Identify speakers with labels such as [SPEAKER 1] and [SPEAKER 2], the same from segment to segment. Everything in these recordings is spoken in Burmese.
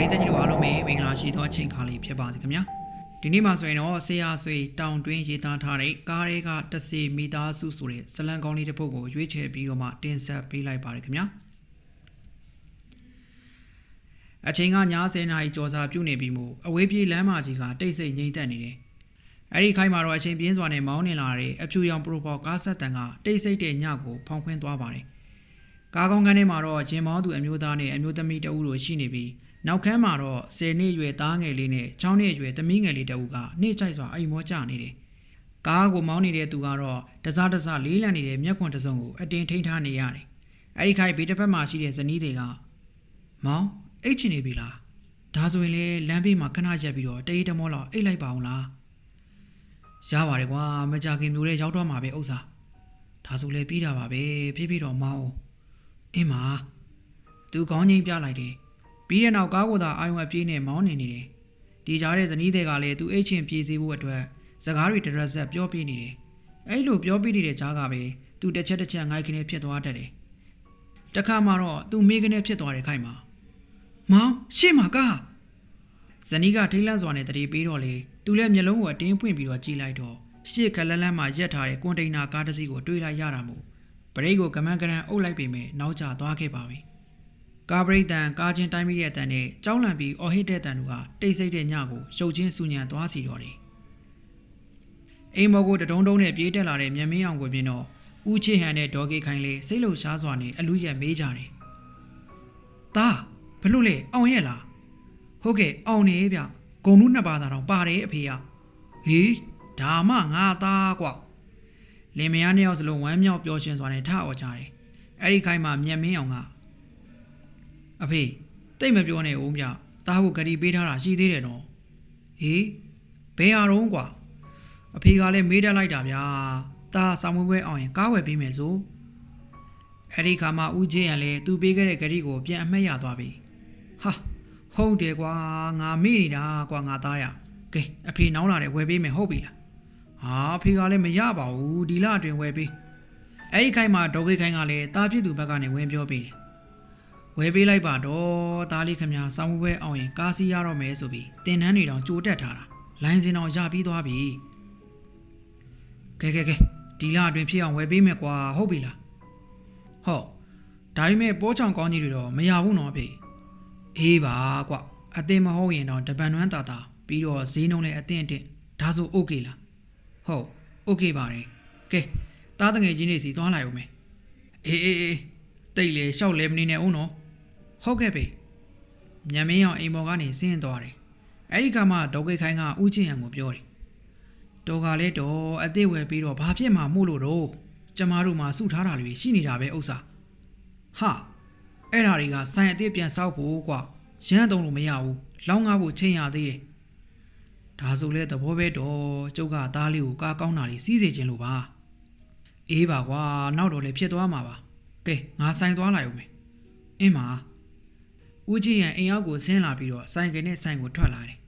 [SPEAKER 1] ရိသတ်ကြီးတို့အားလုံးပဲမင်္ဂလာရှိသောအချိန်ခါလေးဖြစ်ပါစေခင်ဗျာဒီနေ့မှာဆိုရင်တော့ဆေးရဆွေတောင်တွင်းရေးသားထားတဲ့ကားတွေကတစီမိသားစုဆိုတဲ့ဇလံကောင်းလေးတစ်ပုဒ်ကိုရွေးချယ်ပြီးတော့မှတင်ဆက်ပေးလိုက်ပါတယ်ခင်ဗျာအချိန်ကည10:00နာရီကျော်စာပြုတ်နေပြီမို့အဝေးပြေးလမ်းမကြီးကတိတ်ဆိတ်ငြိမ့်သက်နေတယ်အဲ့ဒီခိုင်းမှာတော့အချိန်ပြင်းစွာနဲ့မောင်းနေလာတဲ့အဖြူရောင်ပရိုပေါ်ကားဆက်တန်ကတိတ်ဆိတ်တဲ့ညကိုဖောင်းခွင်းသွားပါတယ်ကားကောင်းကန်းထဲမှာတော့ဂျင်မောင်းသူအမျိုးသားနဲ့အမျိုးသမီးတအုပ်တို့ရှိနေပြီး နောက်ခန်းမှာတော့10နှစ်အရွယ်သားငယ်လေးနဲ့6နှစ်အရွယ်သမီးငယ်လေးတအုပ်ကနှိမ့်ချိုက်စွာအိမ်မောကျနေတယ်။ကားကိုမောင်းနေတဲ့သူကတော့တစားတစားလေးလံနေတဲ့မျက်ခွန်တစ်စုံကိုအတင်းထိန်းထားနေရတယ်။အဲဒီခိုင်ဘေးတစ်ဖက်မှာရှိတဲ့ဇနီးတွေကမောင်အိတ်ချင်နေပြီလား။ဒါဆိုရင်လေလမ်းဘေးမှာခဏရက်ပြီးတော့တအေးတမောလောက်အိတ်လိုက်ပါအောင်လား။ရပါတယ်ကွာမကြခင်မျိုးလေးရောက်တော့မှာပဲဥစ္စာ။ဒါဆိုလေပြီးတာပါပဲဖြည်းဖြည်းတော့မောင်းအောင်အင်းမာသူကောင်းချင်းပြလိုက်တယ် ပြီးတဲ့နောက်ကားကိုသာအာယုံအပြေးနဲ့မောင်းနေနေတယ်ဒီကြားတဲ့ဇနီးတွေကလည်းသူအိတ်ချင်ပြေးစေဖို့အတွက်စကားတွေတရက်ဆက်ပြောပြနေတယ်အဲ့လိုပြောပြနေတဲ့ကြားကပဲသူတစ်ချက်တစ်ချက်ငိုက်ခနဲ့ဖြစ်သွားတတ်တယ်တခါမှတော့သူမေးခနဲ့ဖြစ်သွားတယ်ခိုင်မှာမောင်ရှေ့မှာကားဇနီးကထိတ်လန့်စွာနဲ့တတိပေးတော့လေသူလည်းမျက်လုံးကိုအတင်းပွင့်ပြီးတော့ကြည့်လိုက်တော့ရှေ့ကလန်းလန်းမှာရက်ထားတဲ့ကွန်တိန်နာကားတစ်စီးကိုတွေးလိုက်ရတာမို့ပရိတ်ကိုကမန်းကရန်အုပ်လိုက်ပေမဲ့နောက်ကျသွားခဲ့ပါပြီ။ ကားပရိတ်တန်ကားချင်းတိုင်းမိတဲ့အတန်နဲ့ကြောင်းလန့်ပြီးအော်ဟစ်တဲ့တန်တို့ကတိတ်ဆိတ်တဲ့ညကိုရှုပ်ချင်းစူညံသွားစီတော့တယ်။အိမ်မော်ကိုတတုံးတုံးနဲ့ပြေးတက်လာတဲ့မြန်မင်းအောင်ကိုပြင်းတော့ဦးချစ်ဟန်နဲ့ဒေါ်ကေခိုင်လေးစိတ်လှုပ်ရှားစွာနဲ့အလူရက်မေးကြတယ်။ဒါဘလို့လဲအောင်ရဲ့လား။ဟုတ်ကဲ့အောင်နေဗျ။ဂုံမှုနှစ်ပါးသာတော့ပါတယ်အဖေက။ဟေးဒါမှငါသားကွာ။လင်မယားနှစ်ယောက်စလုံးဝမ်းမြောက်ပျော်ရွှင်စွာနဲ့ထအော်ကြတယ်။အဲ့ဒီခိုင်းမှာမြန်မင်းအောင်က အဖေတိတ်မပြောနဲ့ဦးမြ။တားဖို့ဂရီပေးထားတာရှိသေးတယ်နော်။ဟေးဘယ်ဟာတော့ကွာ။အဖေကလည်းမေးတတ်လိုက်တာဗျာ။တားဆောင်းမွေးပွဲအောင်ရင်ကားဝယ်ပေးမယ်ဆို။အဲ့ဒီခါမှာဦးချင်းရလည်းသူပေးခဲ့တဲ့ဂရီကိုပြန်အမှတ်ရသွားပြီ။ဟာဟုတ်တယ်ကွာငါမေ့နေတာကွာငါသားရ။ကဲအဖေနောင်းလာတယ်ဝယ်ပေးမယ်ဟုတ်ပြီလား။ဟာအဖေကလည်းမရပါဘူးဒီလအတွင်းဝယ်ပေးအဲ့ဒီခိုင်းမှာဒေါ်ကိတ်ခိုင်းကလည်းတားဖြစ်သူဘက်ကနေဝင်ပြောပေးတယ် ဝယ်ပေးလိုက်ပါတော့တားလေးခမစောင်းပွဲအောင်ရင်ကားစီးရတော့မယ်ဆိုပြီးတင်နန်းတွေတောင်ကြိုတက်ထားတာလိုင်းစင်တောင်ရပြီးသွားပြီကဲကဲကဲဒီလအတွင်းဖြစ်အောင်ဝယ်ပေးမယ်ကွာဟုတ်ပြီလားဟုတ်ဒါပေမဲ့ပိုးချောင်ကောင်းကြီးတွေတော့မရဘူးနော်အဖေအေးပါကွာအတင်မဟုတ်ရင်တော့တပန်နွမ်းတာတာပြီးတော့ဈေးနှုန်းလည်းအတင်အတင်ဒါဆိုโอเคလား ဟုတ်โอเคပါတယ်ကဲတားတငယ်ချင်းတွေစီသွားလိုက်အောင်မယ်အေးအေးအေးတိတ်လေရှောက်လဲမနေနဲ့ဦးနော် ဟုတ်ကဲ့ဖေညမင်းအောင်အိမ်ပေါ်ကနေဆင်းသွားတယ်အဲ့ဒီကမှဒေါကိတ်ခိုင်းကဥချင်းရံကိုပြောတယ်တော်ကလည်းတော့အသေးဝယ်ပြီးတော့ဘာဖြစ်မှမို့လို့တော့ကျမတို့မှာစုထားတာတွေရှိနေတာပဲဥစ္စာဟာအဲ့ဓာတွေကဆိုင်အသေးပြန်ဆောက်ဖို့ကွာရမ်းတုံးလို့မရဘူးလောင်းကားဖို့ချိန်ရသေးတယ်ဒါဆိုလဲသဘောပဲတော့ကျုပ်ကသားလေးကိုကားကောင်းတာလေးစီးစေခြင်းလို့ပါအေးပါကွာနောက်တော့လည်းဖြစ်သွားမှာပါကဲငါဆိုင်သွားလိုက်ဦးမယ်အင်းမာ ဦးချင်းရန်အိမ်ရောက်ကိုဆင်းလာပြီးတော့ဆိုင်ကနဲ့ဆိုင်ကိုထွက်လာတယ်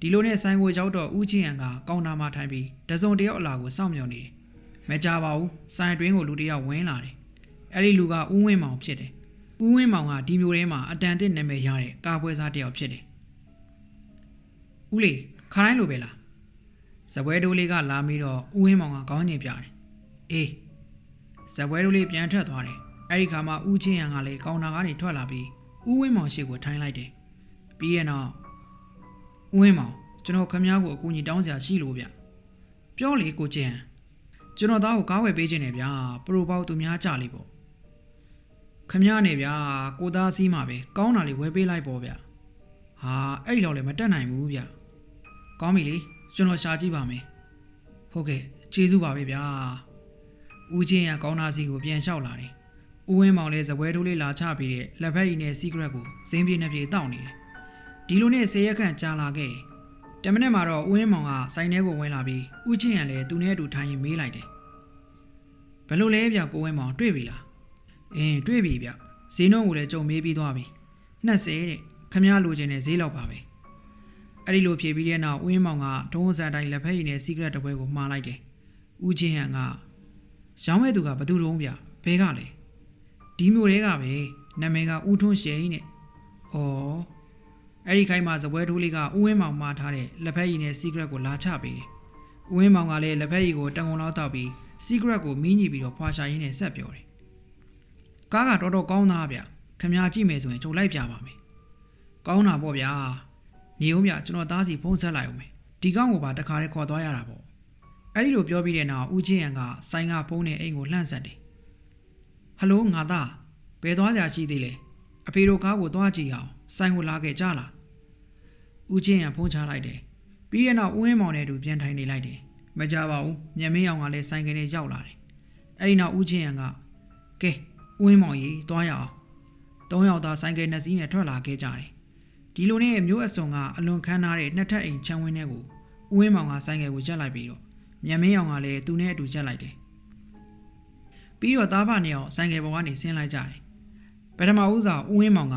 [SPEAKER 1] ဒီလိုနဲ့ဆိုင်ကိုရောက်တော့ဦးချင်းရန်ကကောင်တာမှာထိုင်ပြီးတစုံတယောက်အလာကိုစောင့်မျှော်နေတယ်မကြပါဘူးဆိုင်အတွင်းကိုလူတစ်ယောက်ဝင်လာတယ်အဲ့ဒီလူကဦးဝင်းမောင်ဖြစ်တယ်ဦးဝင်းမောင်ကဒီမျိုးထဲမှာအတန်အသစ်နာမည်ရတဲ့ကာပွဲစားတစ်ယောက်ဖြစ်တယ်ဦးလေးခါတိုင်းလိုပဲလားဇပွဲတိုးလေးကလာပြီးတော့ဦးဝင်းမောင်ကကောင်းကျင်ပြတယ်အေးဇပွဲတိုးလေးပြန်ထွက်သွားတယ်အဲ့ဒီခါမှာဦးချင်းရန်ကလည်းကောင်တာကနေထွက်လာပြီး ဦးဝင်းမောင်ရှေ့ကိုထိုင်လိုက်တယ်ပြီးရတော့ဦးဝင်းမောင်ကျွန်တော်ခမ ्या ကိုအကူအညီတောင်းစရာရှိလို့ဗျပြောလေကိုချင်းကျွန်တော်သားကိုကားဝယ်ပေးခြင်းနဲ့ဗျာပရိုပေါသူများကြလိပေါ့ခမ ्या နဲ့ဗျာကိုသားစီးမှာပဲကောင်းတာလေးဝယ်ပေးလိုက်ပေါ့ဗျဟာအဲ့လောက်လည်းမတက်နိုင်ဘူးဗျကောင်းပြီလေကျွန်တော်ရှာကြည့်ပါမယ်ဟုတ်ကဲ့ကျေးဇူးပါပဲဗျာဦးချင်းရကောင်းနာစီကိုပြန်လျှောက်လာတယ် ဦးဝင်းမောင်လည်းဇပွဲတိုးလေးလာချပြီးတဲ့လက်ဖက်ရည်နဲ့စီဂရက်ကိုဇင်းပြေးနှစ်ပြေးတောက်နေတယ်ဒီလိုနဲ့ဆေးရက်ခန့်ကြာလာခဲ့တယ်တမနေ့မှာတော့ဦးဝင်းမောင်ကဆိုင်ထဲကိုဝင်လာပြီးဦးချင်းရလည်းသူနဲ့အတူထိုင်ရင်မေးလိုက်တယ်ဘယ်လိုလဲဗျကိုဝင်းမောင်တွေ့ပြီလားအင်းတွေ့ပြီဗျဈေးနှုန်းကိုလည်းကြုံမေးပြီးသွားပြီ20တဲ့ခမည်းလိုချင်တဲ့ဈေးလောက်ပါပဲအဲ့ဒီလိုဖြေပြီးတဲ့နောက်ဦးဝင်းမောင်ကဒုံးစံတိုင်းလက်ဖက်ရည်နဲ့စီကရက်တစ်ပွဲကိုမှားလိုက်တယ်။ဦးချင်းဟန်ကရောင်းမဲ့သူကဘသူတုံးဗျဘဲကလဲ ဒီမျိုးတွေကပဲနာမည်ကဦးထွန်းရှိန်နဲ့။ဩအဲ့ဒီခိုင်းမှာစပွဲထိုးလေးကဥဝင်းမောင်မှားထားတဲ့လက်ဖက်ရည်နဲ့ secret ကိုလာချပေးတယ်ဥဝင်းမောင်ကလည်းလက်ဖက်ရည်ကိုတန်ကုန်လောက်တောက်ပြီး secret ကိုမီးညှိပြီးတော့ဖွာရှာရင်းနဲ့ဆက်ပြောတယ်ကားကတော်တော်ကောင်းသားဗျခမညာကြည့်မယ်ဆိုရင်ကြုံလိုက်ပြပါမယ်ကောင်းတာပေါ့ဗျာနေဦးဗျကျွန်တော်သားစီဖုန်းဆက်လိုက်အောင်မယ်ဒီကောင်းကိုပါတခါတည်းခေါ်သွားရတာပေါ့အဲ့ဒီလိုပြောပြီးတဲ့နောက်ဦးချင်းရန်ကဆိုင်းကဖုန်းနဲ့အိမ်ကိုလှန့်ဆက်တယ် ဟယ်လိုငါသားဘယ်သွားကြရှိသေးလဲအဖေတို့ကားကိုသွားကြည့်အောင်ဆိုင်းကိုလာခဲ့ကြလားဦးချင်းရဖုန်းချလိုက်တယ်ပြီးတဲ့နောက်ဦးဝင်းမောင်နဲ့အတူပြန်ထိုင်နေလိုက်တယ်မကြပါဘူးမြမင်းအောင်ကလည်းဆိုင်ကနေရောက်လာတယ်အဲ့ဒီနောက်ဦးချင်းရကကဲဦးဝင်းမောင်ကြီးသွားရအောင်သုံးယောက်သားဆိုင်ကနှစ်စီးနဲ့ထွက်လာခဲ့ကြတယ်ဒီလိုနဲ့မျိုးအစုံကအလွန်ခမ်းနားတဲ့နှစ်ထပ်အိမ်ချမ်းဝင်းထဲကိုဦးဝင်းမောင်ကဆိုင်ကကိုရက်လိုက်ပြီးတော့မြမင်းအောင်ကလည်းသူနဲ့အတူရက်လိုက်တယ် ပြီးတော့သားဖနှစ်ယောက်ဆိုင်ကပေါ်ကနေဆင်းလိုက်ကြတယ်ပထမဦးစွာဦးဝင်းမောင်က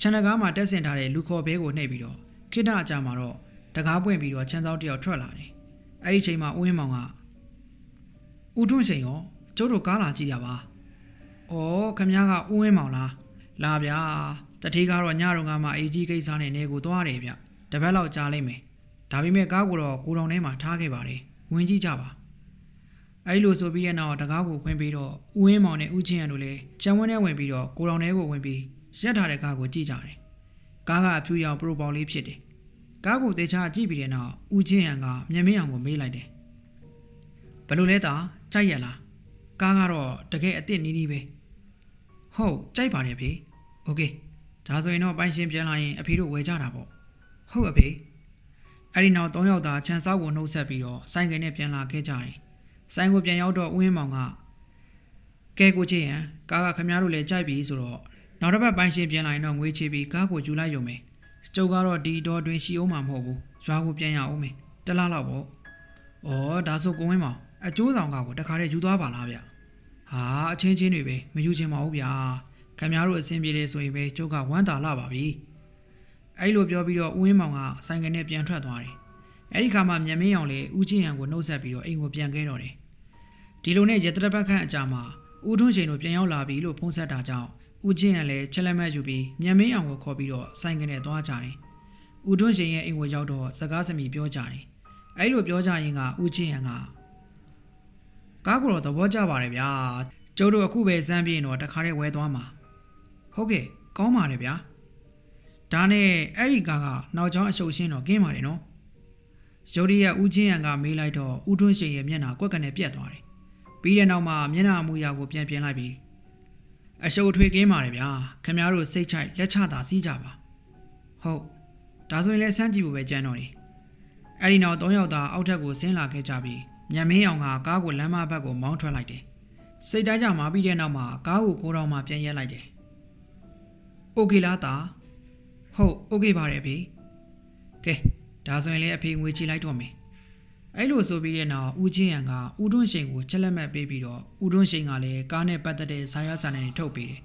[SPEAKER 1] ခြံတကားမှာတက်ဆင်ထားတဲ့လူခေါ်ဘဲကိုနှိပ်ပြီးတော့ခိတ္တအကြမှာတော့တကားပွင့်ပြီးတော့ချမ်းသောတယောက်ထွက်လာတယ်။အဲ့ဒီချိန်မှာဦးဝင်းမောင်ကဦးထွန်းရှိန်ရောကျုပ်တို့ကားလာကြည့်ရပါ။အော်ခမ ्या ကဦးဝင်းမောင်လား။လာဗျာ။တတိကတော့ညတော့ငါမှအေကြီးကိစ္စနဲ့နေကိုသွားတယ်ဗျ။တပတ်လောက်ကြာလိမ့်မယ်။ဒါပေမဲ့ကားကိုတော့ကိုတော်ထဲမှာထားခဲ့ပါတယ်။ဝင်ကြည့်ကြပါ။ အဲဒီလိုဆိုပြီးတဲ့နောက်တကားကိုဖွင့်ပြီးတော့ဦးဝင်းမောင်နဲ့ဦးချင်းရံတို့လည်းကျန်ဝန်းထဲဝင်ပြီးတော့ကိုတော်ထဲကိုဝင်ပြီးရက်ထားတဲ့ကားကိုကြည့်ကြတယ်။ကားကအဖြူရောင်ပရိုပေါလေးဖြစ်တယ်။ကားကိုတေချာကြည့်ပြီးတဲ့နောက်ဦးချင်းရံကမျက်မင်းအောင်ကိုမေးလိုက်တယ်။ဘလို့လဲတာကြိုက်ရလား။ကားကတော့တကယ်အစ်စ်နီးနီးပဲ။ဟုတ်ကြိုက်ပါတယ်ဖေ။ Okay ဒါဆိုရင်တော့ပိုင်ရှင်ပြန်လာရင်အဖေတို့ဝယ်ကြတာပေါ့။ဟုတ်အဖေ။အဲဒီနောက်၃ယောက်သားခြံစောက်ကိုနှုတ်ဆက်ပြီးတော့ဆိုင်ကယ်နဲ့ပြန်လာခဲ့ကြတယ်။ ဆိုင်ကိုပြန်ရောက်တော့ဦးဝင်းမောင်ကကဲကိုချင်းရန်ကားကခမ ्या တို့လည်းကြိုက်ပြီဆိုတော့နောက်တစ်ပတ်ပိုင်ရှင်ပြန်လာရင်တော့ငွေချေပြီးကားကိုယူလိုက်ရုံပဲ။ကျုပ်ကတော့ဒီတော့တွင်ရှိအောင်မှာမဟုတ်ဘူး။ရွာကိုပြန်ရအောင်မယ်။တစ်လားလောက်ပေါ့။ဩဒါဆိုကိုဝင်းမောင်အကျိုးဆောင်ကားကိုတခါတည်းယူသွားပါလားဗျ။ဟာအချင်းချင်းတွေပဲမယူချင်ပါဘူးဗျာ။ခမ ्या တို့အဆင်ပြေတယ်ဆိုရင်ပဲကျုပ်ကဝမ်းသာလာပါပြီ။အဲ့လိုပြောပြီးတော့ဦးဝင်းမောင်ကဆိုင်ကနေပြန်ထွက်သွားတယ်။ အဲ့ဒီခါမှာမြမင်းအောင်လေဦးချင်းရံကိုနှုတ်ဆက်ပြီးတော့အိမ်ကိုပြန်ခဲ့တော့တယ်။ဒီလိုနဲ့ရတရပတ်ခန့်အကြာမှာဦးထွန်းချိန်တို့ပြန်ရောက်လာပြီလို့ဖုန်းဆက်တာကြောင့်ဦးချင်းရံလည်းချက်လက်မက်ယူပြီးမြမင်းအောင်ကိုခေါ်ပြီးတော့ဆိုင်ကနေသွားကြတယ်။ဦးထွန်းချိန်ရဲ့အိမ်ကိုရောက်တော့စကားစမီပြောကြတယ်။အဲ့လိုပြောကြရင်ကဦးချင်းရံကကားကိုတော့သဘောကျပါတယ်ဗျာ။ကျုပ်တို့အခုပဲစမ်းပြင်းတော့တခါတည်းဝဲသွားမှာ။ဟုတ်ကဲ့ကောင်းပါတယ်ဗျာ။ဒါနဲ့အဲ့ဒီကားကနောက်ကျောင်းအရှုပ်ရှင်းတော့ကင်းပါတယ်နော်။ ရုတ်တရက်ဦးချင်းရံကမေးလိုက်တော့ဦးထွန်းရှင်ရဲ့မျက်နှာကွက်ကနေပြက်သွားတယ်။ပြီးတဲ့နောက်မှာမျက်နှာအမူအရာကိုပြန်ပြင်လိုက်ပြီးအရှုပ်ထွေးကင်းပါတယ်ဗျာ။ခင်ဗျားတို့စိတ်ချိုက်လက်ချတာစီးကြပါ။ဟုတ်ဒါဆိုရင်လည်းစမ်းကြည့်ဖို့ပဲကြံတော့တယ်။အဲ့ဒီနောက်၃ယောက်သားအောက်ထပ်ကိုဆင်းလာခဲ့ကြပြီးညံမင်းအောင်ကကားကိုလမ်းမဘက်ကိုမောင်းထွက်လိုက်တယ်။စိတ်တိုင်းကြမှာပြီးတဲ့နောက်မှာကားကိုကိုတော်မှပြန်ရက်လိုက်တယ်။ โอเคလားတာဟုတ်โอเคပါတယ်ဖေကဲ ဒါဆိုရင်လည်းအဖေငွေချေလိုက်တော့မယ်အဲ့လိုဆိုပြီးတဲ့နောက်ဦးချင်းရံကဦးတွန်းရှိန်ကိုချက်လက်မှတ်ပေးပြီးတော့ဦးတွန်းရှိန်ကလည်းကားနဲ့ပတ်သက်တဲ့ဇာရစာနယ်တွေထုတ်ပေးတယ်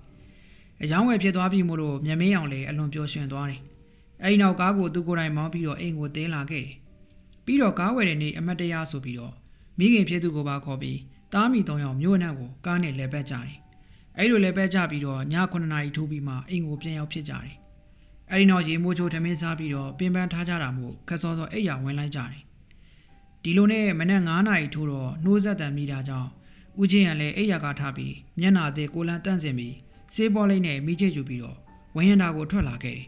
[SPEAKER 1] အယောင်းဝယ်ဖြစ်သွားပြီမို့လို့မြမင်းအောင်လည်းအလွန်ပျော်ရွှင်သွားတယ်အဲ့ဒီနောက်ကားကိုသူကိုယ်တိုင်မောင်းပြီးတော့အိမ်ကိုတဲလာခဲ့တယ်ပြီးတော့ကားဝယ်တဲ့နေ့အမတ်တရဆိုပြီးတော့မိခင်ဖြစ်သူကိုပါခေါ်ပြီးတားမိသုံးယောက်မြို့အနှံ့ကိုကားနဲ့လဲပတ်ကြတယ်အဲ့လိုလဲပတ်ကြပြီးတော့ည9နာရီထိုးပြီးမှအိမ်ကိုပြန်ရောက်ဖြစ်ကြတယ် အဲ့ဒီနောက်ရေမိုးချိုးထမင်းစားပြီးတော့ပင်ပန်းထားကြတာမို့ခက်စောစောအိပ်ရဝင်လိုက်ကြတယ်ဒီလိုနဲ့မနက်9နာရီထိုးတော့နှိုးဆက်တံမိတာကြောင့်ဦးချင်းရံလည်းအိပ်ရကထားပြီးမျက်နာသေးကိုလန်တန့်စင်ပြီးစေးပေါ်လေးနဲ့မိချစ်ယူပြီးတော့ဝင်းရတာကိုထွက်လာခဲ့တယ်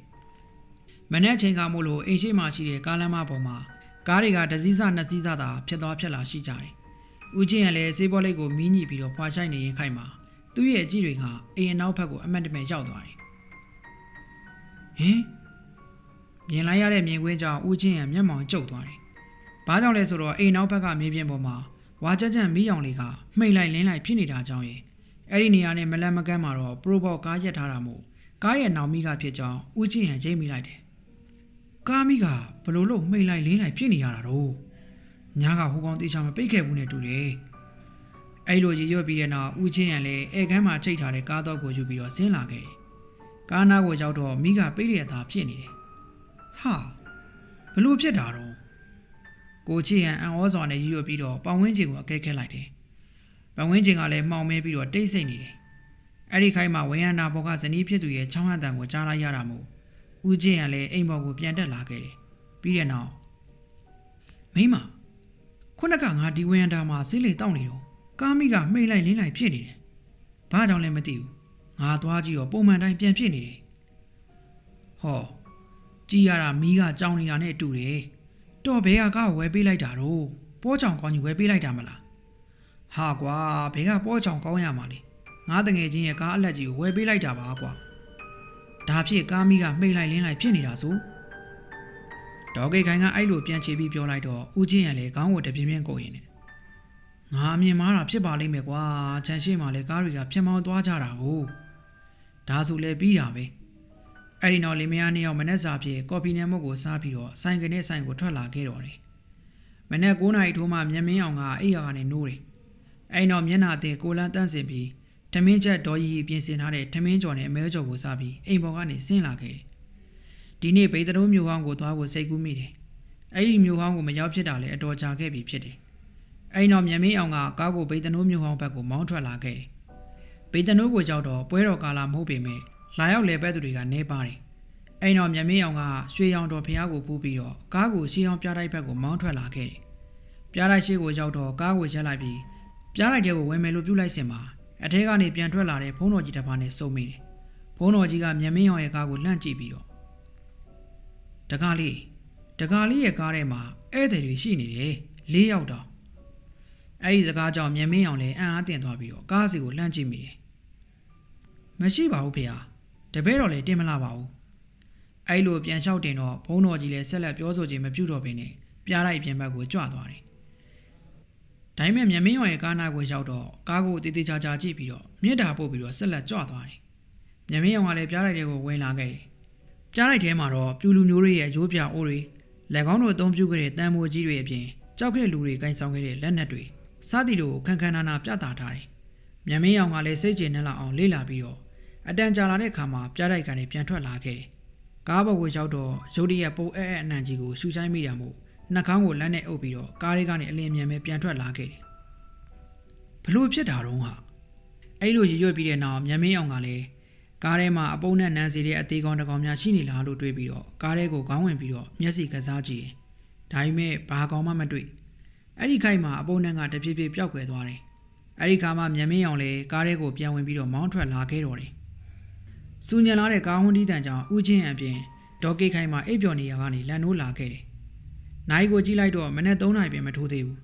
[SPEAKER 1] မနက်ချိန်ကမို့လို့အိမ်ရှိမှရှိတဲ့ကားလမ်းမပေါ်မှာကားတွေကတစ်စီးစနှစ်စီးစသာဖြစ်သွားဖြစ်လာရှိကြတယ်ဦးချင်းရံလည်းစေးပေါ်လေးကိုမီးညှိပြီးတော့ဖွာရှိုက်နေရင်ခိုက်မှာသူ့ရဲ့အကြည့်တွေကအိမ်အနောက်ဘက်ကိုအမတ်တမဲ့ရောက်သွားတယ် ဟင်မြင်လိုက်ရတဲ့မြင်ကွင်းကြောင့်ဦးချင်းရံမျက်မှောင်ကျုပ်သွားတယ်။ဘာကြောင့်လဲဆိုတော့အိမ်နောက်ဘက်ကမြေပြင်ပေါ်မှာဝါကြကြံမီးရောင်လေးကမှိတ်လိုက်လင်းလိုက်ဖြစ်နေတာကြောင့်ရေအဲ့ဒီနေရာနဲ့မလန့်မကန်းမှာတော့ပရိုဘော့ကားရက်ထားတာမို့ကားရဲ့နောက်မီးကဖြစ်ကြောင်းဦးချင်းရံရိပ်မိလိုက်တယ်။ကားမီးကဘလို့လို့မှိတ်လိုက်လင်းလိုက်ဖြစ်နေရတာတော့ညားကဟိုကောင်တေချာမပိတ်ခဲ့ဘူးနဲ့တူတယ်။အဲ့လိုရေရွတ်ပြီးတဲ့နောက်ဦးချင်းရံလည်းဧကန်းမှာချိတ်ထားတဲ့ကားတော့ကိုယူပြီးတော့ဆင်းလာခဲ့တယ်။ ကားနားကိုရောက်တော့မိကပိတ်တဲ့အသာဖြစ်နေတယ်။ဟာဘလို့ဖြစ်တာတော့ကိုချီရန်အံ့ဩစွာနဲ့ရည်ရွယ်ပြီးတော့ပဝင်းကျင်ကိုအကဲခက်လိုက်တယ်။ပဝင်းကျင်ကလည်းမှောင်မဲပြီးတော့တိတ်ဆိတ်နေတယ်။အဲ့ဒီခိုင်းမှာဝင်းရနာဘောကဇနီးဖြစ်သူရဲ့ချောင်းဟန်တန်ကိုကြားလိုက်ရတာမို့ဦးချင်းကလည်းအိမ်ပေါ်ကိုပြန်တက်လာခဲ့တယ်ပြီးတဲ့နောက်မိမခုနကငါဒီဝင်းတာမှာဆေးလေတောက်နေတော့ကားမိကမှိတ်လိုက်လင်းလိုက်ဖြစ်နေတယ်ဘာကြောင့်လဲမသိဘူး ငါသွားကြည့်တော့ပုံမှန်တိုင်းပြန်ဖြစ်နေတယ်ဟောကြည်ရတာမီးကကြောင်နေတာနဲ့တူတယ်တော့ဘဲကကားကိုဝယ်ပေးလိုက်တာတော့ပိုးချောင်ကောင်းကြီးဝယ်ပေးလိုက်တာမလားဟာကွာဘဲကပိုးချောင်ကောင်းရမှာလေငါတငယ်ချင်းရဲ့ကားအလက်ကြီးကိုဝယ်ပေးလိုက်တာပါကွာဒါဖြစ်ကားမီးကမှိတ်လိုက်လင်းလိုက်ဖြစ်နေတာဆိုဒေါ်ကိတ်ခိုင်ကအဲ့လိုပြန်ချေပြီးပြောလိုက်တော့ဦးချင်းရလည်းခေါင်းကိုတပြင်းပြင်းကိုရင်နေငါအမြင်မှားတာဖြစ်ပါလိမ့်မယ်ကွာခြံရှိမှလည်းကားတွေကဖြစ်မောင်းသွားကြတာကို ဒါဆိုလည်းပြီးတာပဲအဲ့ဒီနောက်လင်မယားနှစ်ယောက်မနက်စာပြေကော်ဖီနဲ့မုတ်ကိုစားပြီးတော့ဆိုင်ကနေဆိုင်ကိုထွက်လာခဲ့တော့တယ်။မနက်9နာရီထိုးမှမြင်မင်းအောင်ကအိယာကနေနိုးတယ်။အဲ့ဒီနောက်မျက်နှာအသေးကိုလန်းတန်းစင်ပြီးထမင်းချက်ဒေါ်ကြီးပြင်ဆင်ထားတဲ့ထမင်းကြော်နဲ့အမဲကြော်ကိုစားပြီးအိမ်ပေါ်ကနေဆင်းလာခဲ့တယ်။ဒီနေ့ဗိတ်တုံးမျိုးဟောင်းကိုသွားဖို့စိတ်ကူးမိတယ်။အဲ့ဒီမျိုးဟောင်းကိုမရောက်ဖြစ်တာလည်းအတော်ကြာခဲ့ပြီဖြစ်တယ်။အဲ့ဒီနောက်မြင်မင်းအောင်ကကားကိုဗိတ်တုံးမျိုးဟောင်းဘက်ကိုမောင်းထွက်လာခဲ့တယ်။ ဗိတ်တုံးကိုကြောက်တော့ပွဲတော်ကာလာမဟုတ်ပေမဲ့လာရောက်လေဘက်သူတွေကနေပါတယ်။အဲ့တော့မြမင်းအောင်ကရွှေရောင်တော်ဖះကိုပူးပြီးတော့ကားကိုရှီအောင်ပြားတိုက်ဘက်ကိုမောင်းထွက်လာခဲ့တယ်။ပြားတိုက်ရှိကိုရောက်တော့ကားကိုရက်လိုက်ပြီးပြားတိုက်တဲ့ကိုဝင်မယ်လို့ပြုလိုက်စင်မှာအထဲကနေပြန်ထွက်လာတဲ့ဘုန်းတော်ကြီးတစ်ပါးနဲ့စုံမိတယ်။ဘုန်းတော်ကြီးကမြမင်းအောင်ရဲ့ကားကိုလှန့်ကြည့်ပြီးတော့တကားလေးတကားလေးရဲ့ကားထဲမှာဧည့်သည်တွေရှိနေတယ်။လေးယောက်တော့အဲ့ဒီစကားကြောင့်မြမင်းအောင်လည်းအံ့အားသင့်သွားပြီးတော့ကားစီကိုလှန့်ကြည့်မိတယ်။ မရှိပါဘူးဖေ။တပည့်တော်လည်းတင်မလာပါဘူး။အဲ့လိုပြန်လျှောက်တင်တော့ဘုန်းတော်ကြီးလည်းဆက်လက်ပြောဆိုခြင်းမပြုတော့ဘဲနဲ့ပြားလိုက်ပြင်ဘက်ကိုကြွသွားတယ်။ဒါပေမဲ့မြမင်းရောင်ရဲ့ကားနာကိုရောက်တော့ကားကိုတေးသေးချာချာကြည့်ပြီးတော့မြစ်တာပို့ပြီးတော့ဆက်လက်ကြွသွားတယ်။မြမင်းရောင်ကလည်းပြားလိုက်တဲ့ကိုဝင်လာခဲ့တယ်။ပြားလိုက်ထဲမှာတော့ပြူလူမျိုးတွေရဲ့ရိုးပြအိုးတွေလက်ကောင်းတို့အသုံးပြုခဲ့တဲ့တန်မိုးကြီးတွေအပြင်ကြောက်ခဲ့လူတွေကင်ဆောင်ခဲ့တဲ့လက်နက်တွေစသည်တို့ကိုခန်းခန်းနာနာပြသထားတယ်။မြမင်းရောင်ကလည်းစိတ်ကျေနပ်လောက်အောင်လေ့လာပြီးတော့ အတန်ကြာလာတဲ့အခါမှာပြားလိုက်ကနေပြန်ထွက်လာခဲ့တယ်။ကားပေါ်ကိုရောက်တော့ရုတ်တရက်ပိုအဲအဲအနံကြီးကိုရှူဆိုင်မိတာမို့နှာခေါင်းကိုလက်နဲ့အုပ်ပြီးတော့ကားလေးကနေအလင်းမြန်ပဲပြန်ထွက်လာခဲ့တယ်။ဘလို့ဖြစ်တာတော့ဟာအဲ့လိုရရွတ်ပြီးတဲ့နောက်မြမင်းအောင်ကလည်းကားထဲမှာအပုံနဲ့နန်းစီတဲ့အသေးကောင်တစ်ကောင်များရှိနေလားလို့တွေးပြီးတော့ကားထဲကိုခေါင်းဝင်ပြီးတော့မျက်စိကစားကြည့်တယ်။ဒါပေမဲ့ဘာကောင်မှမတွေ့။အဲ့ဒီခိုက်မှာအပုံနဲ့ကတဖြည်းဖြည်းပျောက်ကွယ်သွားတယ်။အဲ့ဒီခါမှမြမင်းအောင်လည်းကားထဲကိုပြန်ဝင်ပြီးတော့မောင်းထွက်လာခဲ့တော့တယ်။ စူညံလာတဲ့ကားဝန်းတီးတန်ကြောင့်ဥချင်းအပြင်ဒေါ်ကိတ်ခိုင်မှာအိပ်ပျော်နေရကနေလန်နိုးလာခဲ့တယ်။နိုင်ကိုကြည့်လိုက်တော့မနေ့3နာရီပြင်မထိုးသေးဘူး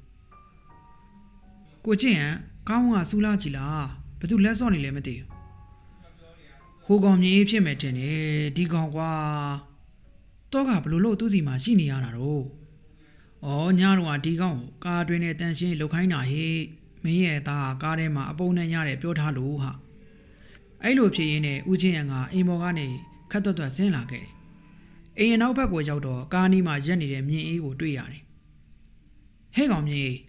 [SPEAKER 1] ။ကိုချင်းဟန်ကောင်းကစူလာကြည့်လားဘသူလက်စော့နေလဲမသိဘူး။ဟိုကောင်မြေးဖြစ်မယ်တင်တယ်ဒီကောင်ကွာ။တော့ကဘလို့လို့သူ့စီမှာရှိနေရတာတော့။အော်ညတော့ကဒီကောင်ကိုကားအတွင်းနဲ့တန်ရှင်းလောက်ခိုင်းတာဟေ့မင်းရဲ့သားကကားထဲမှာအပုံနဲ့ရတယ်ပြောထားလို့ဟာ။ အဲ့လိုဖြစ်ရင်းနဲ့ဦးချင်းရံကအိမ်ပေါ်ကနေခတ်တွတ်တွတ်ဆင်းလာခဲ့တယ်။အိမ်ရဲ့နောက်ဘက်ကိုရောက်တော့ကားနီးမှာရက်နေတဲ့မြင်းအေးကိုတွေ့ရတယ်။ဟဲ့ကောင်မြင်းအေး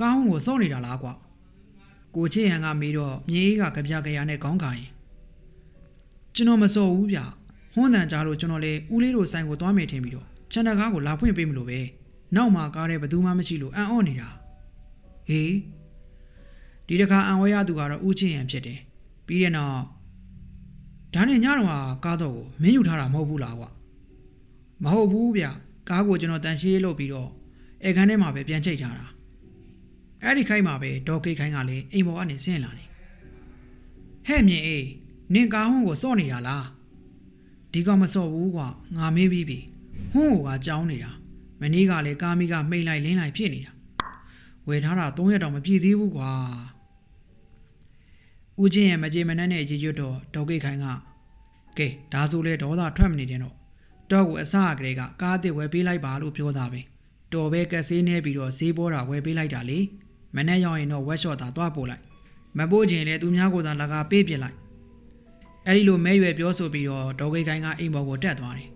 [SPEAKER 1] ကောင်းကိုစော့နေတာလားကွာ။ကိုချင်းရံကမေးတော့မြင်းအေးကကြပြကြရနဲ့ခေါင်းခါရင်ကျွန်တော်မစော်ဘူးဗျ။ဟွန်းတန်ကြားလို့ကျွန်တော်လေဦးလေးတို့ဆိုင်ကိုသွားမယ်ထင်ပြီးတော့ချန်တကားကိုလာဖွင့်ပေးမလို့ပဲ။နောက်မှာကားတဲ့ဘယ်သူမှမရှိလို့အံ့ဩနေတာ။ဟေးဒီတစ်ခါအံ့ဩရသူကတော့ဦးချင်းရံဖြစ်တယ်။ ပြီးတဲ့နောက်ဒါနဲ့ညတော့ကကားတော့ကိုမင်းယူထားတာမဟုတ်ဘူးလားကွာမဟုတ်ဘူးဗျကားကိုကျွန်တော်တန်ရှင်းလုပ်ပြီးတော့အဲခန်းထဲမှာပဲပြန်ချိတ်ထားတာအဲ့ဒီခိုင်းမှာပဲဒေါ်ကိတ်ခိုင်းကလည်းအိမ်ပေါ်ကနေဆင်းလာတယ်ဟဲ့မြင်အေးနင်ကားဟွန်းကိုစော့နေတာလားဒီကောင်မစော့ဘူးကွာငါမေးပြီးပြီဟွန်းကိုကကြောင်းနေတာမနေ့ကလည်းကားမိကမှိတ်လိုက်လင်းလိုက်ဖြစ်နေတာဝယ်ထားတာ3ရက်တော့မပြည့်သေးဘူးကွာ ဦးချင်းရဲ့မကြေမနက်နဲ့ရေရွတ်တော့ဒေါက်ကိတ်ခိုင်ကကဲဒါဆိုလဲဒေါသထွက်မနေတဲ့တော့တော့ကိုအစအကလေးကကားအစ်စ်ဝယ်ပေးလိုက်ပါလို့ပြောတာပဲတော်ပဲကက်ဆေးနေပြီးတော့ဈေးပေါ်တာဝယ်ပေးလိုက်တာလေမနေ့ရောက်ရင်တော့ဝက်ရှော့သာသွားပို့လိုက်မပို့ချင်လဲသူများကိုသာလကားပေးပြစ်လိုက်အဲ့ဒီလိုမဲရွယ်ပြောဆိုပြီးတော့ဒေါက်ကိတ်ခိုင်ကအိမ်ပေါ်ကိုတက်သွားတယ်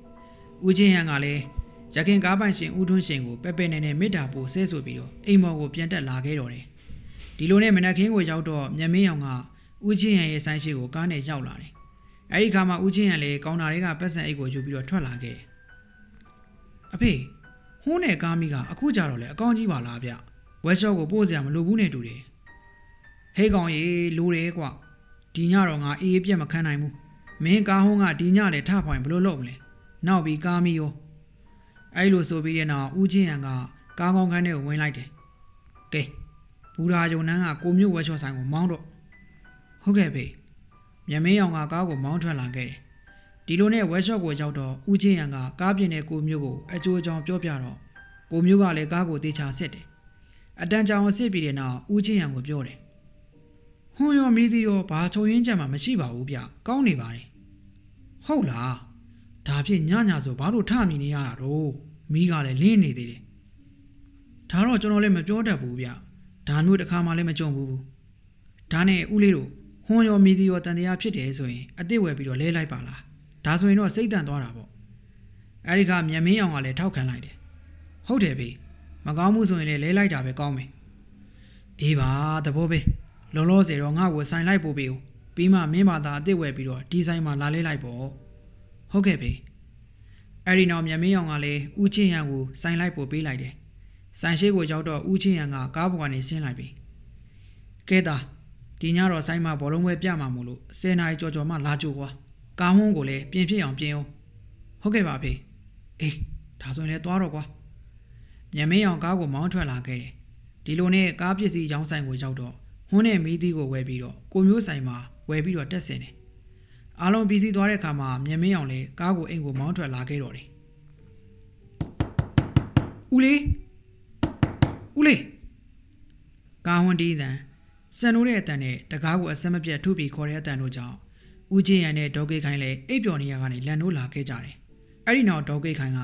[SPEAKER 1] ဦးချင်းဟန်ကလည်းရခင်ကားပိုင်ရှင်ဦးထွန်းရှင်ကိုပဲ့ပဲ့နေနေမေတ္တာပို့ဆဲဆိုပြီးတော့အိမ်ပေါ်ကိုပြန်တက်လာခဲ့တော့တယ်ဒီလိုနဲ့မနက်ခင်းကိုရောက်တော့မြမင်းအောင်က ဦးချင်းရန်ရဲ့ဆိုင်ရှိကိုကားနဲ့ရောက်လာတယ်။အဲဒီခါမှာဦးချင်းရန်လည်းကောင်တာတွေကပတ်စံအိတ်ကိုယူပြီးတော့ထွက်လာခဲ့တယ်။အဖေဟိုးနဲ့ကားမိကအခုကြတော့လေအကောင်းကြီးပါလားဗျ။ဝက်ရှော့ကိုပို့စရာမလိုဘူးနဲ့တူတယ်။ဟေးကောင်ရေလိုတယ်ကွ။ဒီညတော့ငါအေးအေးပြက်မခံနိုင်ဘူး။မင်းကားဟိုးကဒီညလေထဖွိုင်ဘလို့လုပ်မလဲ။နောက်ပြီးကားမီရောအဲ့လိုဆိုပြီးတဲ့နောက်ဦးချင်းရန်ကကားကောင်းခန်းထဲကိုဝင်လိုက်တယ်ကဲဘူရာဂျုံနန်းကကိုမျိုးဝက်ချော့ဆိုင်ကိုမောင်းတော့ ဟုတ်ကဲ့ဖေမြမင်းအောင်ကကားကိုမောင်းထွက်လာခဲ့တယ်ဒီလိုနဲ့ဝက်ချော့ကိုရောက်တော့ဦးချင်းရန်ကကားပြင်တဲ့ကိုမျိုးကိုအကျိုးအကြောင်းပြောပြတော့ကိုမျိုးကလည်းကားကိုတေချာစစ်တယ်အတန်ကြောင်စစ်ပြီးတဲ့နောက်ဦးချင်းရန်ကိုပြောတယ်ဟွန်ရောမီးသည်ရောဘာချုံရင်းချက်မှမရှိပါဘူးဗျကောင်းနေပါတယ်ဟုတ်လားဒါဖြင့်ညညဆိုဘာလို့ထမိနေရတာတော့မီးကလည်းလင်းနေသေးတယ်ဒါတော့ကျွန်တော်လည်းမပြောတတ်ဘူးဗျဒါမျိုးတစ်ခါမှလည်းမကြုံဘူးဒါနဲ့ဦးလေးတို့ ဟွန်ရောမီးသည်ရောတန်တရားဖြစ်တယ်ဆိုရင်အစ်စ်ဝယ်ပြီးတော့လဲလိုက်ပါလားဒါဆိုရင်တော့စိတ်တန်သွားတာပေါ့အဲဒီကမြမင်းအောင်ကလည်းထောက်ခံလိုက်တယ်ဟုတ်တယ်ဖေမကောင်းမှုဆိုရင်လည်းလဲလိုက်တာပဲကောင်းမယ်အေးပါသဘောပဲလောလောဆယ်တော့ငါ့ကိုဆိုင်လိုက်ပို့ပေးဦးပြီးမှမင်းဘာသာအစ်စ်ဝယ်ပြီးတော့ဒီဆိုင်မှာလာလဲလိုက်ပေါ့ဟုတ်ကဲ့ပဲအဲ့ဒီနောက်မြမင်းအောင်ကလည်းဦးချင်းရန်ကိုဆိုင်လိုက်ပို့ပေးလိုက်တယ်ဆိုင်ရှိကိုရောက်တော့ဦးချင်းရန်ကကားပေါ်ကနေဆင်းလိုက်ပြီကဲတာ ဒီညတော့ဆိုင်မှာဘောလုံးပွဲပြမှာမို့လို့10နာရီကြော်ကြော်မှလာကြိုကွာကားဝန်းကိုလည်းပြင်ဖြစ်အောင်ပြင်အောင်ဟုတ်ကဲ့ပါဖေအေးဒါဆိုရင်လည်းသွားတော့ကွာမြမင်းအောင်ကားကိုမောင်းထွက်လာခဲ့တယ်ဒီလိုနဲ့ကားပစ္စည်းရောင်းဆိုင်ကိုရောက်တော့ဟွန်းနဲ့မီးသီးကိုဝယ်ပြီးတော့ကိုမျိုးဆိုင်မှာဝယ်ပြီးတော့တက်ဆင်တယ်။အားလုံးပစ္စည်းသွားတဲ့အခါမှာမြင်မင်းအောင်လည်းကားကိုအိမ်ကိုမောင်းထွက်လာခဲ့တော့တယ်။ဦးလေးဦးလေးကားဝန်းတီးတန် စံနိုးတဲ့အတန်နဲ့တကားကိုအဆက်မပြတ်ထုပြီးခေါ်တဲ့အတန်တို့ကြောင့်ဦးချင်းရံနဲ့ဒေါ်ကိတ်ခိုင်လည်းအိပ်ပျော်နေရကနေလန်နိုးလာခဲ့ကြတယ်။အဲ့ဒီနောက်ဒေါ်ကိတ်ခိုင်က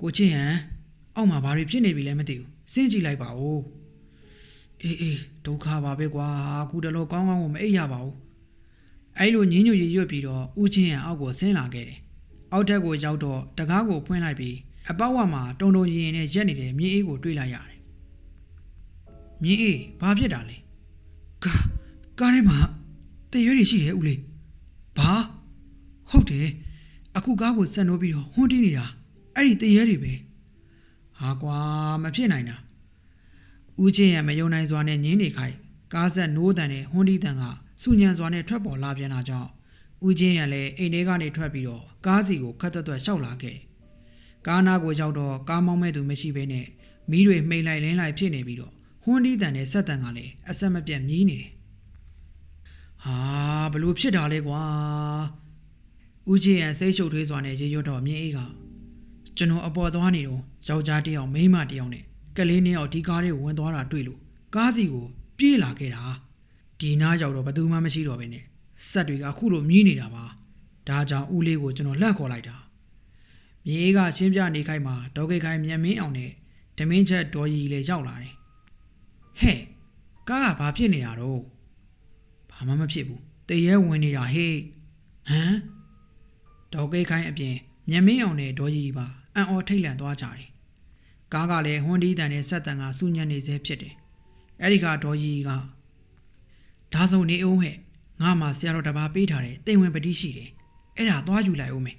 [SPEAKER 1] ကိုချင်းရံအောက်မှာဘာတွေဖြစ်နေပြီလဲမသိဘူး။စဉ်းကြည့်လိုက်ပါဦး။အေးအေးဒုက္ခပါပဲကွာအခုတလောကောင်းကောင်းကိုမအိပ်ရပါဘူးအဲ့လိုညင်းညူရရွတ်ပြီးတော့ဦးချင်းရန်အောက်ကိုဆင်းလာခဲ့တယ်အောက်ထက်ကိုရောက်တော့တကားကိုဖွင့်လိုက်ပြီးအပေါက်ဝမှာတုံတုံရင်ရင်နဲ့ရက်နေတဲ့မြင်းအေးကိုတွေ့လိုက်ရတယ် မြင်းအေးဘာဖြစ်တာလဲကာကားထဲမှာတရွေးတွေရှိတယ်ဦးလေးဘာဟုတ်တယ်အခုကားကိုဆက်နှိုးပြီးတော့ဟွန်းတီးနေတာအဲ့ဒီတရွေးတွေပဲဟာကွာမဖြစ်နိုင်တာဦးချင်းရမယုံနိုင်စွာနဲ့ညင်းနေခိုက်ကားဆက်နိုးတန်နဲ့ဟွန်းဒီတန်ကစုညံစွာနဲ့ထွက်ပေါ်လာပြန်တာကြောင့်ဦးချင်းရလည်းအိမ်ထဲကနေထွက်ပြီးတော့ကားစီကိုခတ်သွက်သွက်ရှောက်လာခဲ့တယ်။ကားနာကိုရောက်တော့ကားမောင်းမဲ့သူမရှိဘဲနဲ့မီးတွေမှိန်လိုက်လင်းလိုက်ဖြစ်နေပြီးတော့ ဟွန်းဒီတန်နဲ့ဆက်တန်ကလည်းအဆက်မပြတ်မြည်နေတယ်။ဟာဘလို့ဖြစ်တာလဲကွာ။ဦးချင်းရစိတ်ရှုပ်ထွေးစွာနဲ့ရေရွတ်တော့မြင်းအေးကကျွန်တော်အပေါ်သွားနေတော့ယောက်ျားတစ်ယောက်မိန်းမတစ်ယောက်နဲ့ကလေးနှစ်ယောက်ဒီကားလေးကိုဝင်သွားတာတွေ့လို့ကားစီကိုပြေးလာခဲ့တာဒီနားရောက်တော့ဘယ်သူမှမရှိတော့ဘဲနဲ့စက်တွေကအခုလိုမြည်နေတာပါဒါကြောင့်ဦးလေးကိုကျွန်တော်လှန့်ခေါ်လိုက်တာမြေးကရှင်းပြနေခိုင်းမှာဒေါကိတ်ခိုင်းမြန်မင်းအောင်နဲ့ဓမင်းချက်ဒေါ်ရီလည်းရောက်လာတယ် ဟဲ့ကားကဘာဖြစ်နေတာတော့ဘာမှမဖြစ်ဘူးတရေဝင်နေတာဟေးဟမ်ဒေါကိတ်ခိုင်းအပြင်မြန်မင်းအောင်နဲ့ဒေါ်ရီပါအံ့ဩထိတ်လန့်သွားကြတယ်ကားကလည်းဟွန်းဒီတန်နဲ့ဆက်တန်ကစူညံနေစေဖြစ်တယ်။အဲ့ဒီကဒေါ်ကြီးကဒါဆိုနေအောင်ဟဲ့ငါမှဆရာတော်တစ်ပါးပေးထားတယ်တိမ်ဝင်ပတိရှိတယ်။အဲ့ဒါသွားယူလိုက်အောင်မယ်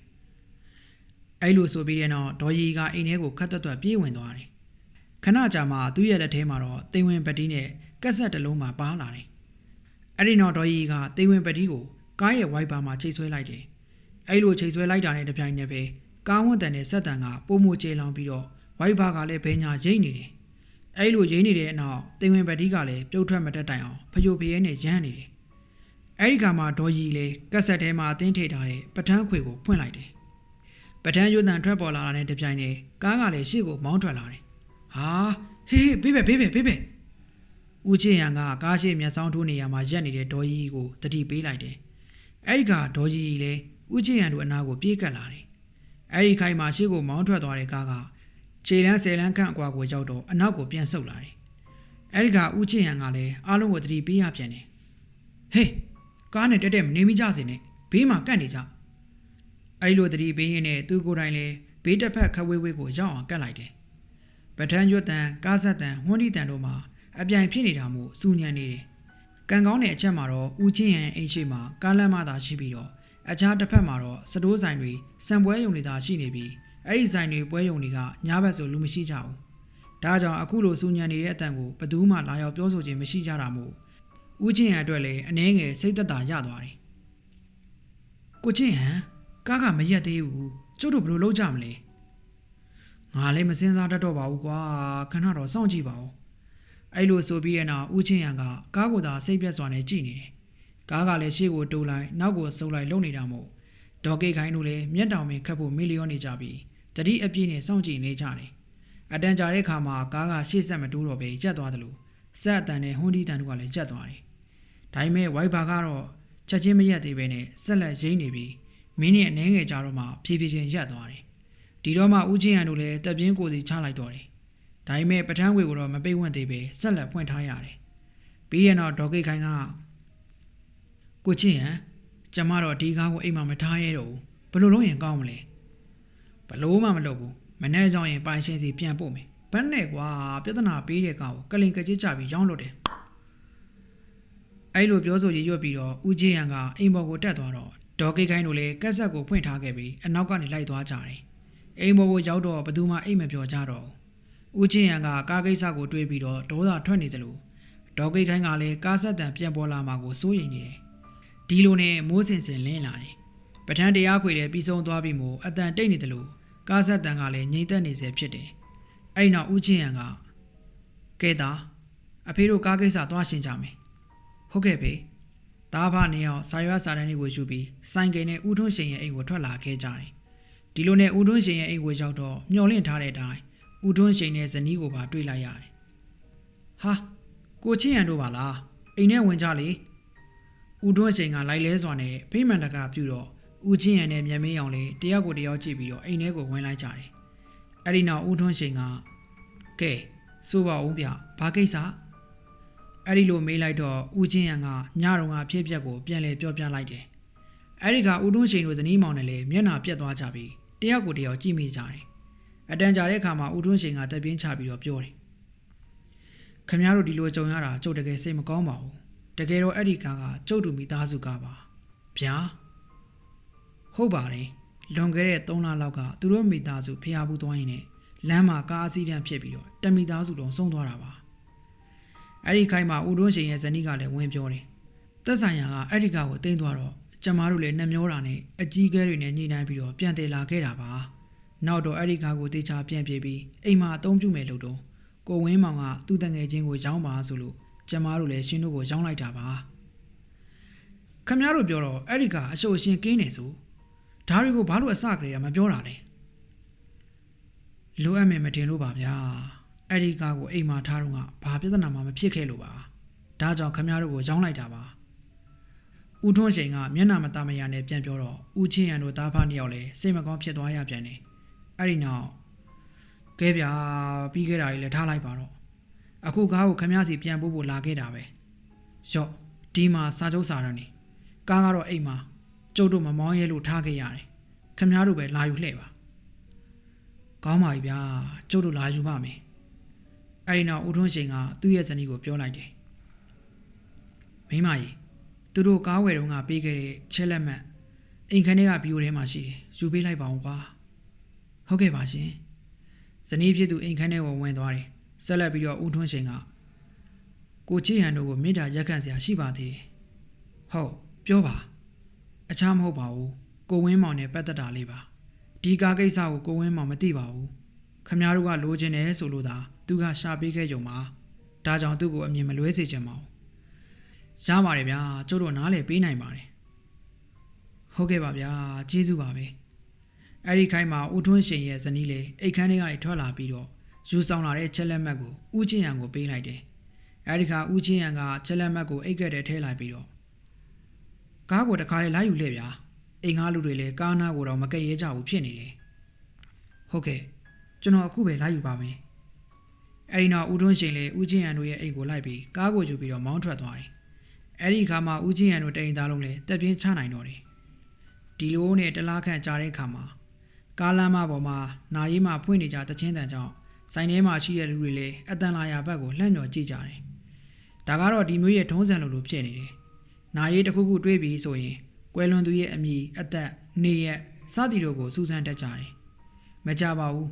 [SPEAKER 1] ။အဲ့လိုဆိုပြီးတဲ့နောက်ဒေါ်ကြီးကအိမ်ထဲကိုခတ်သွက်သွက်ပြေးဝင်သွားတယ်။ ခဏကြာမှသူ့ရဲ့လက်ထဲမှာတော့တိမ်ဝင်ပတိနဲ့ကက်ဆက်တစ်လုံးမှာပါလာတယ်။အဲ့ဒီနောက်ဒေါ်ကြီးကတိမ်ဝင်ပတိကိုကားရဲ့ဝိုက်ပါမှာချိတ်ဆွဲလိုက်တယ်။အဲ့လိုချိတ်ဆွဲလိုက်တာနဲ့တပြိုင်နက်ပဲကားဝန်းတန်နဲ့ဆက်တန်ကပုံမကျေလောင်ပြီးတော့ဝိုက်ဘာကလည်းဘဲညာရိမ့်နေတယ်။အဲဒီလိုရိမ့်နေတဲ့အနောက်တင်ဝင်ပတိကလည်းပြုတ်ထွက်မတက်တိုင်အောင်ဖျို့ဖျဲနဲ့ရမ်းနေတယ်။အဲဒီကမှဒေါ်ကြီးလေကက်ဆက်ထဲမှာအတင်းထိထားတဲ့ပထန်းခွေကိုဖွင့်လိုက်တယ်။ပထန်းရွတ်တန်ထွက်ပေါ်လာတာနဲ့တပြိုင်တည်းကားကလည်းရှေ့ကိုမောင်းထွက်လာတယ်။ ဟာဟေးဘေးပဲဘေးပဲဘေးပဲဦးချင်းရန်ကကားရှိမျက်စောင်းထိုးနေရမှာရက်နေတဲ့ဒေါ်ကြီးကိုတတိပေးလိုက်တယ်။အဲဒီကဒေါ်ကြီးလည်းဦးချင်းရန်တို့အနာကိုပြေးကပ်လာတယ်။အဲဒီခိုင်မှာရှေ့ကိုမောင်းထွက်သွားတဲ့ကားကခြေလန်းဆယ်လန်းခန့်အကွာကိုရောက်တော့အနောက်ကိုပြန်ဆုတ်လာတယ်။အဲဒီကဦးချင်းရန်ကလည်းအားလုံးကိုသတိပေးရပြန်တယ်။ဟေးကားနဲ့တက်တက်မနေမိကြစေနဲ့ဘေးမှာကန့်နေကြ။အဲဒီလိုသတိပေးရင်းနဲ့သူကိုယ်တိုင်လည်းဘေးတစ်ဖက်ခဝေးဝေးကိုရောက်အောင်ကန့်လိုက်တယ်။ ပထန်းရွတ်တန်ကားဆက်တန်ဟွန်းဒီတန်တို့မှာအပြိုင်ဖြစ်နေတာမို့စူညံနေတယ်။ကံကောင်းတဲ့အချက်မှာတော့ဦးချင်းရန်အိမ်ရှိမှာကားလမ်းမသာရှိပြီးတော့အခြားတစ်ဖက်မှာတော့စတိုးဆိုင်တွေစံပွဲရုံတွေသာရှိနေပြီးအဲ့ဒီဆိုင်တွေပွဲရုံတွေကညာဘက်ဆိုလူမရှိကြဘူး။ဒါကြောင့်အခုလိုစူညံနေတဲ့အတန်ကိုဘယ်သူမှလာရောက်ပြောဆိုခြင်းမရှိကြတာမို့ဦးချင်းရန်အတွက်လည်းအနှဲငယ်စိတ်သက်သာရသွားတယ်။ကိုချင်းဟန်ကားကမရက်သေးဘူးကျုပ်တို့ဘယ်လိုလုပ်ကြမလဲ ငါလည်းမစင်စားတတ်တော့ပါဘူးကွာခဏတော့စောင့်ကြည့်ပါဦးအဲ့လိုဆိုပြီးတဲ့နောက်ဦးချင်းရန်ကကားကိုသာစိတ်ပြတ်စွာနဲ့ကြည့်နေတယ်ကားကလည်းရှေ့ကိုတိုးလိုက်နောက်ကိုဆုပ်လိုက်လုံနေတာမို့ဒေါ်ကိတ်ခိုင်းတို့လည်းမျက်တောင်ပင်ခတ်ဖို့မီလီယံနေကြပြီးတတိအပြည့်နဲ့စောင့်ကြည့်နေကြတယ်အတန်ကြာတဲ့ခါမှာကားကရှေ့ဆက်မတိုးတော့ပဲရက်သွားတယ်လို့စက်အတန်နဲ့ဟွန်းဒီတန်တို့ကလည်းရက်သွားတယ်ဒါပေမဲ့ဝိုက်ဘာကတော့ချက်ချင်းမရက်သေးပဲနဲ့ဆက်လက်ရိမ့်နေပြီးမင်းနဲ့အနှဲငယ်ကြတော့မှဖြည်းဖြည်းချင်းရက်သွားတယ် ဒီတော့မှဦးချင်းရန်တို့လည်းတက်ပြင်းကိုစီချလိုက်တော့တယ်ဒါပေမဲ့ပထန်းဝေကိုတော့မပိတ်ဝန့်သေးပဲဆက်လက်ဖွင့်ထားရတယ်ပြီးရင်တော့ဒေါ်ကိတ်ခိုင်ကကိုချင်းရန်ကျမတော့ဒီကားကိုအိမ်မှာမထားရတော့ဘူးဘယ်လိုလုပ်ရင်ကောင်းမလဲဘလို့မှမလုပ်ဘူးမနေ့ကြောင်ရင်ပိုင်ရှင်စီပြန်ပို့မယ်ဘန်းနဲ့ကွာပြဿနာပေးတဲ့ကောင်ကိုကလင်ကကြစ်ကြပြီးရောင်းလို့တယ်အဲ့လိုပြောဆိုရရွတ်ပြီးတော့ဦးချင်းရန်ကအိမ်ပေါ်ကိုတက်သွားတော့ဒေါ်ကိတ်ခိုင်တို့လည်းကက်ဆက်ကိုဖွင့်ထားခဲ့ပြီးအနောက်ကနေလိုက်သွားကြတယ် အိမ်ပေါ်ကိုရောက်တော့ဘယ်သူမှအိမ်မပြောကြတော့ဘူးဦးချင်းရန်ကကားကိစ္စကိုတွေးပြီးတော့ဒေါသထွက်နေတယ်လို့ဒေါ်ကိတ်ခိုင်ကလည်းကားဆက်တံပြန်ပေါ်လာမှာကိုစိုးရိမ်နေတယ်ဒီလိုနဲ့မိုးစင်စင်လင်းလာတယ်ပထန်းတရားခွေတဲ့ပြီးဆုံးသွားပြီးမို့အတန်တိတ်နေတယ်လို့ကားဆက်တံကလည်းငြိမ့်သက်နေစေဖြစ်တယ်အဲ့နောက်ဦးချင်းရန်ကကဲတာအဖေတို့ကားကိစ္စသွားရှင်းကြမယ်ဟုတ်ကဲ့ဖေတားဖနေအောင်စာရွက်စာတမ်းတွေကိုယူပြီးစိုင်းကိန်နဲ့ဦးထွန်းရှင်ရဲ့အိမ်ကိုထွက်လာခဲ့ကြတယ် ဒီလိုနဲ့ဦးထွန်းရှင်ရဲ့အိမ်ကိုရောက်တော့မျောလင့်ထားတဲ့အတိုင်းဦးထွန်းရှင်နဲ့ဇနီးကိုပါတွေ့လိုက်ရတယ်ဟာကိုချင်းရန်တို့ပါလားအိမ်ထဲဝင်ကြလေဦးထွန်းရှင်ကလိုက်လဲစွာနဲ့ဖိမှန်တကပြုတော့ဦးချင်းရန်နဲ့မြန်မင်းအောင်လေးတယောက်ကိုတယောက်ကြည့်ပြီးတော့အိမ်ထဲကိုဝင်လိုက်ကြတယ်အဲ့ဒီနောက်ဦးထွန်းရှင်ကကဲစိုးပါဦးဗျဘာကိစ္စအဲ့ဒီလိုမေးလိုက်တော့ဦးချင်းရန်ကညတော်ကဖြစ်ပျက်ကိုပြန်လဲပြောပြလိုက်တယ်အဲ့ဒီကဦးထွန်းရှင်တို့ဇနီးမောင်နဲ့လည်းမျက်နှာပြက်သွားကြပြီး တယောက်ကိုတယောက်ကြည့်မိကြတယ်အတန်ကြာတဲ့အခါမှာဦးထွန်းရှင်ကတက်ပြင်းချပြီးတော့ပြောတယ်ခမရတို့ဒီလိုကြုံရတာကျုပ်တကယ်စိတ်မကောင်းပါဘူးတကယ်တော့အဲ့ဒီကားကကျုပ်တို့မိသားစုကားပါဗျာဟုတ်ပါတယ်လွန်ခဲ့တဲ့3လလောက်ကသူတို့မိသားစုဖျားဘူးသွားရင်လည်းလမ်းမှာကားအစီးတန်းဖြစ်ပြီးတော့တမိသားစုလုံးဆုံးသွားတာပါအဲ့ဒီခိုင်မှာဦးတွန်းရှင်ရဲ့ဇနီးကလည်းဝင်ပြောတယ်သက်ဆိုင်ရာကအဲ့ဒီကားကိုတင်းသွားတော့ ကျမတို့လည်းနှမျောတာနဲ့အကြီးကဲတွေနဲ့ညှိနှိုင်းပြီးတော့ပြန်တည်လာခဲ့တာပါနောက်တော့အဲ့ဒီကားကိုတေချာပြန်ပြေးပြီးအိမ်မှာအသုံးပြုမယ်လို့တော့ကိုဝင်းမောင်ကသူ့တငယ်ချင်းကိုရောင်းပါဆိုလို့ကျမတို့လည်းရှင်တို့ကိုရောင်းလိုက်တာပါခမရတို့ပြောတော့အဲ့ဒီကအရှုပ်အရှင်ကင်းနေဆိုဒါတွေကိုဘာလို့အစကလေးကမပြောတာလဲလိုအပ်မယ်မတင်လို့ပါဗျာအဲ့ဒီကားကိုအိမ်မှာထားတော့ကဘာပြဿနာမှမဖြစ်ခဲ့လို့ပါဒါကြောင့်ခမရတို့ကိုရောင်းလိုက်တာပါ ဦးထွန်းရှိန်ကမျက်နှာမတမရနဲ့ပြန်ပြောတော့ဦးချင်းရန်တို့သားဖားနှစ်ယောက်လည်းစိတ်မကောင်းဖြစ်သွားရပြန်တယ်။အဲ့ဒီနောက်ကဲဗျာပြီးခဲ့တာကြီးလည်းထားလိုက်ပါတော့။အခုကားကိုခမရစီပြန်ပို့ဖို့လာခဲ့တာပဲ။ရော့ဒီမှာစာချုပ်စာရနေ။ကားကတော့အိမ်မှာကျုပ်တို့မမောင်းရဲလို့ထားခဲ့ရတယ်။ခမရတို့ပဲလာယူလှဲ့ပါ။ကောင်းပါပြီဗျာကျုပ်တို့လာယူပါမယ်။အဲ့ဒီနောက်ဦးထွန်းရှိန်ကသူ့ရဲ့ဇနီးကိုပြောလိုက်တယ်။မိမကြီး သူတို့ကားဝယ်တုန်းကပေးခဲ့တဲ့ချက်လက်မှတ်အိမ်ခန်းထဲကဗီဒီယိုထဲမှာရှိတယ်ယူပေးလိုက်ပါဦးကွာဟုတ်ကဲ့ပါရှင်ဇနီးဖြစ်သူအိမ်ခန်းထဲကိုဝင်သွားတယ်ဆက်လက်ပြီးတော့ဦးထွန်းရှိန်ကကိုချီဟန်တို့ကိုမေတ္တာရက်ခံစရာရှိပါသေးတယ်ဟုတ်ပြောပါအခြားမဟုတ်ပါဘူးကိုဝင်းမောင်နဲ့ပတ်သက်တာလေးပါဒီကားကိစ္စကိုကိုဝင်းမောင်မသိပါဘူးခမည်းတော်ကလိုချင်တယ်ဆိုလို့သာသူကရှာပေးခဲ့ကြုံပါဒါကြောင့်သူ့ကိုအမြင်မလွဲစေချင်ပါဘူး ရပါတယ်ဗျာကျုပ်တို့နားလေပေးနိုင်ပါတယ်ဟုတ်ကဲ့ပါဗျာကျေးဇူးပါပဲအဲ့ဒီခိုင်းမှာဦးထွန်းရှင်ရဲ့ဇနီးလေးအိတ်ခမ်းထဲကနေထွက်လာပြီးတော့ယူဆောင်လာတဲ့ချက်လက်မှတ်ကိုဦးချင်းရန်ကိုပေးလိုက်တယ်အဲ့ဒီခါဦးချင်းရန်ကချက်လက်မှတ်ကိုအိတ်ကက်ထဲထည့်လိုက်ပြီးတော့ကားကိုတခါလေလိုက်ယူလေဗျာအိမ်ကားလူတွေလည်းကားနာကိုတော့မကဲရဲကြဘူးဖြစ်နေတယ်ဟုတ်ကဲ့ကျွန်တော်အခုပဲလိုက်ယူပါမယ်အဲ့ဒီနောက်ဦးထွန်းရှင်လေးဦးချင်းရန်တို့ရဲ့အိမ်ကိုလိုက်ပြီးကားကိုယူပြီးတော့မောင်းထွက်သွားတယ် အဲ့ဒီအခါမှာဦးချင်းရန်တို့တိန်သားလုံးလည်းတက်ပြင်းချနိုင်တော့တယ်ဒီလိုနဲ့တလားခန့်ကြာတဲ့အခါမှာကားလမ်းမပေါ်မှာနာရီမှဖွင့်နေကြတချင်းတန်ကြောင့်ဆိုင်ထဲမှာရှိတဲ့လူတွေလည်းအတန်လာရာဘက်ကိုလှမ်းမြော်ကြည့်ကြတယ်ဒါကတော့ဒီမျိုးရဲ့ထုံးစံလိုလိုဖြစ်နေတယ်နာရီတစ်ခုခုတွေးပြီးဆိုရင်ကွယ်လွန်သူရဲ့အမိအသက်နေရက်စသည်တို့ကိုစူးစမ်းတတ်ကြတယ်မကြပါဘူး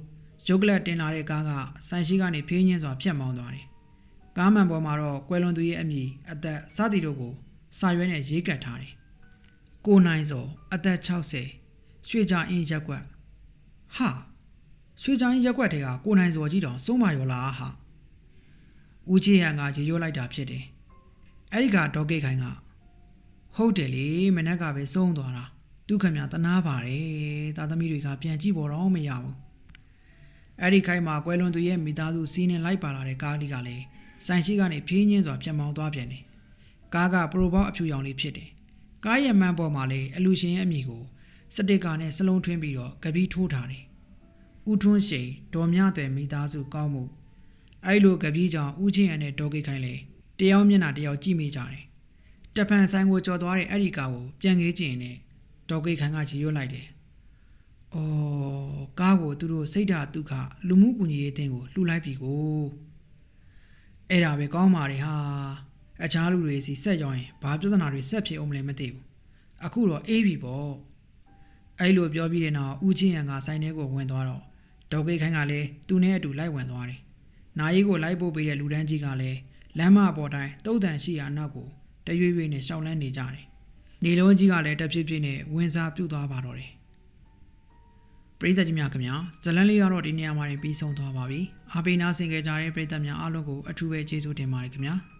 [SPEAKER 1] ရုပ်ကလတ်တင်လာတဲ့ကားကဆိုင်ရှိကနေဖေးညင်းစွာဖြတ်မောင်းသွားတယ် ကားမှန်ပေါ်မှာတော့ကွယ်လွန်သူရဲ့အမိအသက်စသည်တို့ကိုစာရွက်နဲ့ရေးကပ်ထားတယ်ကိုနိုင်စောအသက်60ရွှေကြအင်းရက်ကွက်ဟာရွှေကြအင်းရက်ကွက်တွေကကိုနိုင်စော်ကြီးတောင်စိုးမရောလားဟာဦးချင်းရံကရေရွတ်လိုက်တာဖြစ်တယ်အဲ့ဒီကဒေါ်ကိတ်ခိုင်ကဟုတ်တယ်လေမနက်ကပဲစိုးသွားတာဒုက္ခမြတနာပါတယ်သားသမီးတွေကပြန်ကြည့်ပေါ်တော့မရဘူးအဲ့ဒီခိုင်မှာကွယ်လွန်သူရဲ့မိသားစုစီးနှင်လိုက်ပါလာတဲ့ကားလေးကလည်း ဆိုင်ရှိကနေဖြင်းချင်းစွာပြန်မောင်းသွားပြန်တယ်ကားကပရိုဘောက်အဖြူရောင်လေးဖြစ်တယ်ကားရဲ့မှန်ပေါ်မှာလည်းအလူရှင်ရဲ့အမည်ကိုစတစ်ကာနဲ့စလုံးထွင်းပြီးတော့ကပီးထိုးထားတယ်။ဦးထွန်းရှိန်ဒေါ်မြတဲ့မိသားစုကောင်းမှုအဲ့လိုကပီးကြောင့်ဦးချင်းရနဲ့ဒေါ်ကိတ်ခိုင်လေတယောက်မျက်နှာတယောက်ကြည့်မိကြတယ်။တဖန်ဆိုင်ကိုကြော်သွားတဲ့အဲ့ဒီကားကိုပြန်ငေးကြည့်ရင်လည်းဒေါ်ကိတ်ခိုင်ကချီရွတ်လိုက်တယ်။အော်ကားကိုသူတို့စိတ်ဓာတ်ဒုက္ခလူမှုကူညီရေးအသင်းကိုလှူလိုက်ပြီကို။ အဲ့ဒါပဲကောင်းပါလေဟာ။အခြားလူတွေစီဆက်ရောက်ရင်ဘာပြဿနာတွေဆက်ဖြစ်အောင်မလဲမသိဘူး။အခုတော့အေးပြီပေါ့။အဲ့လိုပြောပြီးတဲ့နောက်ဦးချင်းရံကဆိုင်ထဲကိုဝင်သွားတော့ဒေါက်ကိတ်ခိုင်းကလည်းသူနဲ့အတူလိုက်ဝင်သွားတယ်။နာရီကိုလိုက်ပို့ပေးတဲ့လူတန်းကြီးကလည်းလမ်းမပေါ်တိုင်းတုတ်တန်ရှိရာနောက်ကိုတရွေ့ရွေ့နဲ့ရှောက်လန်းနေကြတယ်။နေလုံးကြီးကလည်းတဖြည်းဖြည်းနဲ့ဝင်စားပြုတ်သွားပါတော့တယ်။ ပရိသတ်ကြီးများခင်ဗျာဇလန်းလေးကတော့ဒီနေရာမှာပြီးဆုံးသွားပါပြီ။အားပေးနာဆင်ကြကြတဲ့ပရိသတ်များအားလုံးကိုအထူးပဲကျေးဇူးတင်ပါတယ်ခင်ဗျာ။